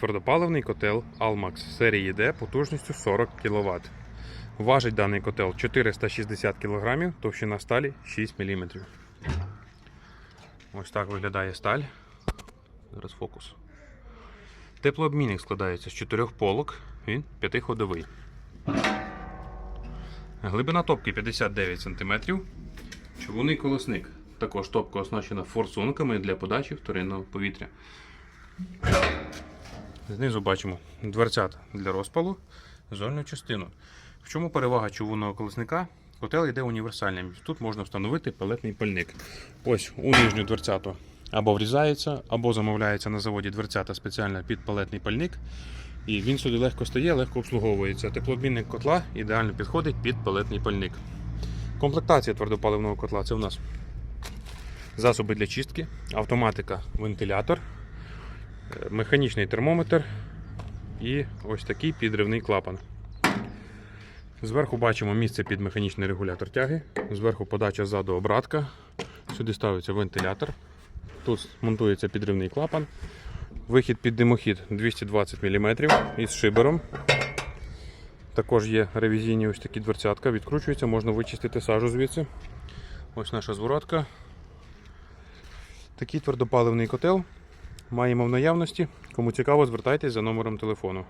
твердопаливний котел Almax серії D потужністю 40 кВт. Важить даний котел 460 кг, товщина сталі 6 мм. Ось так виглядає сталь. Зараз фокус. Теплообмінник складається з чотирьох полок, він п'ятиходовий. Глибина топки 59 см. Човунний колосник. Також топка оснащена форсунками для подачі вторинного повітря. Знизу бачимо дверцята для розпалу, зольну частину. В чому перевага човунного колесника? Котел йде універсальним. Тут можна встановити пелетний пальник. Ось у нижню дверцяту або врізається, або замовляється на заводі дверцята спеціально під палетний пальник. І він сюди легко стає, легко обслуговується. Теплообмінник котла ідеально підходить під палетний пальник. Комплектація твердопаливного котла це у нас засоби для чистки, автоматика, вентилятор, механічний термометр і ось такий підривний клапан. Зверху бачимо місце під механічний регулятор тяги. Зверху подача ззаду обратка. Сюди ставиться вентилятор. Тут монтується підривний клапан. Вихід під димохід 220 мм із шибером. Також є ревізійні ось такі дверцятка. Відкручується, можна вичистити сажу звідси. Ось наша зворотка. Такий твердопаливний котел маємо в наявності. Кому цікаво, звертайтесь за номером телефону.